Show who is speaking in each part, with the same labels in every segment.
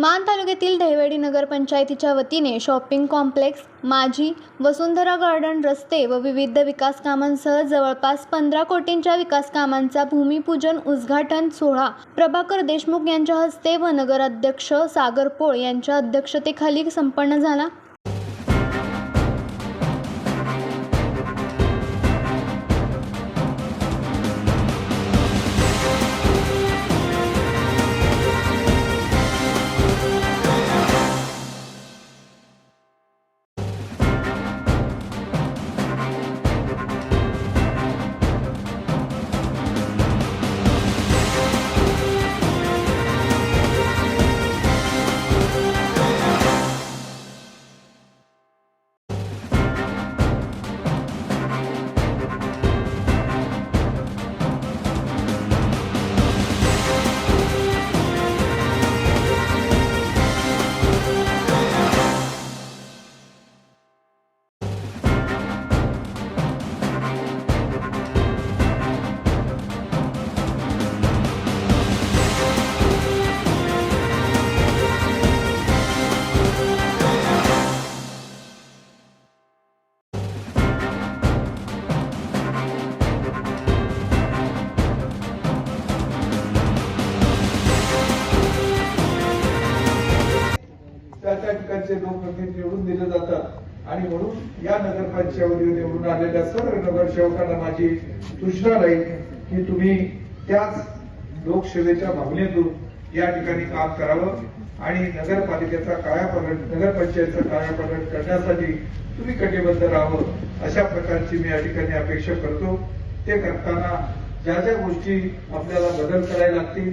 Speaker 1: मान तालुक्यातील दहिवडी नगरपंचायतीच्या वतीने शॉपिंग कॉम्प्लेक्स माझी वसुंधरा गार्डन रस्ते व विविध विकास कामांसह जवळपास पंधरा कोटींच्या विकास कामांचा भूमिपूजन उद्घाटन सोहळा. प्रभाकर देशमुख यांच्या हस्ते व नगराध्यक्ष सागर पोळ यांच्या अध्यक्षतेखाली संपन्न झाला.
Speaker 2: त्या त्या लोकप्रतिनिधी निवडून दिले जातात आणि म्हणून या नगरपंचायतीवर निवडून आलेल्या सर्व नगरसेवकांना माझी सूचना राहील की तुम्ही त्याच लोकसेवेच्या भावनेतून या ठिकाणी काम करावं आणि नगरपालिकेचा कायापलट नगरपंचायतचा कायापलट करण्यासाठी तुम्ही कटिबद्ध राहावं अशा प्रकारची मी या ठिकाणी अपेक्षा करतो. ते करताना ज्या ज्या गोष्टी आपल्याला बदल करायला लागतील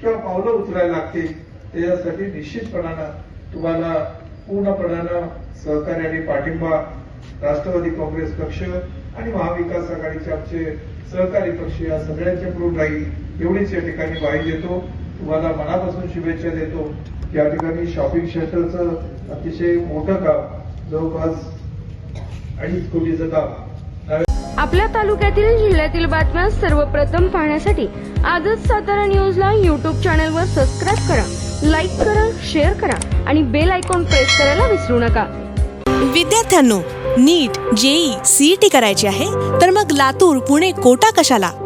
Speaker 2: किंवा पावलं उचलायला लागतील त्याच्यासाठी निश्चितपणानं तुम्हाला पूर्णपणानं सहकार्याने पाठिंबा राष्ट्रवादी काँग्रेस पक्ष आणि महाविकास आघाडीचे आमचे सहकारी पक्ष या सगळ्यांच्याकडून राहील एवढीच या ठिकाणी ग्वाही देतो. तुम्हाला मनापासून शुभेच्छा देतो या ठिकाणी शॉपिंग सेंटरचं अतिशय मोठं काम जवळपास अडीच कोटीचं काम.
Speaker 3: आपल्या तालुक्यातील जिल्ह्यातील बातम्या सर्वप्रथम पाहण्यासाठी आजच सातारा न्यूजला यूट्यूब चॅनलवर सबस्क्राईब करा. लाईक करा शेअर करा आणि बेल आयकॉन प्रेस करायला विसरू नका.
Speaker 4: विद्यार्थ्यांनो नीट जेई सीईटी करायची आहे तर मग लातूर पुणे कोटा कशाला?